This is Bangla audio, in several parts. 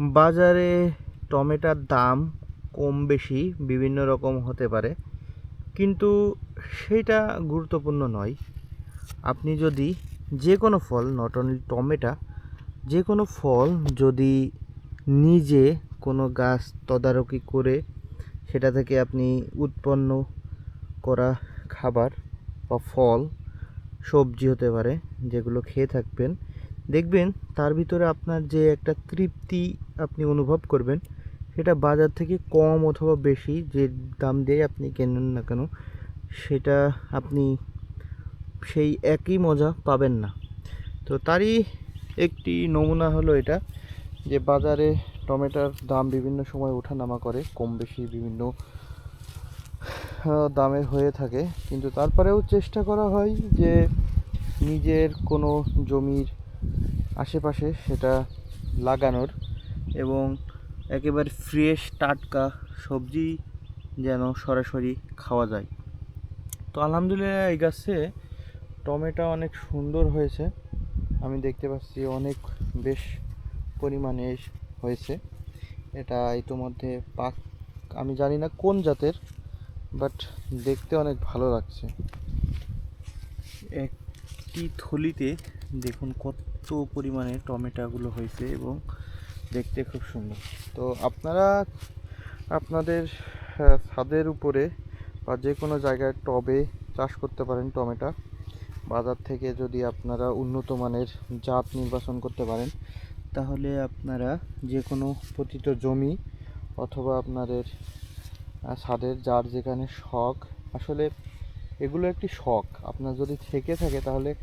বাজারে টমেটোর দাম কম বেশি, বিভিন্ন রকম হতে পারে। কিন্তু সেটা গুরুত্বপূর্ণ নয়। আপনি যদি যে কোনো ফল নট অনলি টমেটা যে কোনো ফল যদি নিজে কোনো গাছ তদারকি করে সেটা থেকে আপনি উৎপন্ন করা খাবার বা ফল, সবজি হতে পারে, যেগুলো খেয়ে থাকবেন দেখবেন তার ভিতরে আপনার যে একটা তৃপ্তি আপনি অনুভব করবেন, সেটা বাজার থেকে কম অথবা বেশি যে দাম দিয়ে আপনি কেনেন না কেন, সেটা আপনি সেই একই মজা পাবেন না। তো তারই একটি নমুনা হলো এটা, যে বাজারে টমেটোর দাম বিভিন্ন সময় ওঠানামা করে, কম বেশি বিভিন্ন দামের হয়ে থাকে। কিন্তু তারপরেও চেষ্টা করা হয় যে নিজের কোনো জমির আশেপাশে সেটা লাগানোর এবং একেবারে ফ্রেশ টাটকা সবজি যেন সরাসরি খাওয়া যায়। তো আলহামদুলিল্লাহ এই গাছে টমেটো অনেক সুন্দর হয়েছে। আমি দেখতে পাচ্ছি অনেক বেশ পরিমাণে হয়েছে। এটা ইতোমধ্যে পাক, আমি জানি না কোন জাতের বাট দেখতে অনেক ভালো লাগছে। একটি থলিতে দেখুন কত পরিমাণে টমেটোগুলো হয়েছে এবং দেখতে খুব সুন্দর। তো আপনারা আপনাদের ছাদের উপরে বা যে কোনো জায়গায় টবে চাষ করতে পারেন টমেটো। বাজার থেকে যদি আপনারা উন্নত মানের জাত নির্বাচন করতে পারেন, তাহলে আপনারা যে কোনো পতিত জমি অথবা আপনাদের ছাদের যার যেখানে শখ, আসলে এগুলো একটি শখ। আপনার যদি থেকে থাকে তাহলে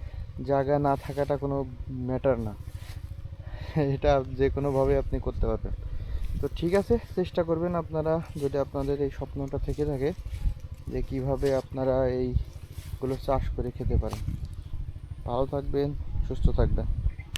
জায়গা না থাকাটা কোনো ম্যাটার না। এটা যে কোনোভাবে আপনি করতে পারবেন। তো ঠিক আছে, চেষ্টা করবেন আপনারা যদি আপনাদের এই স্বপ্নটা থেকে থাকে যে কীভাবে আপনারা এইগুলো চাষ করে খেতে পারেন। ভালো থাকবেন, সুস্থ থাকবেন।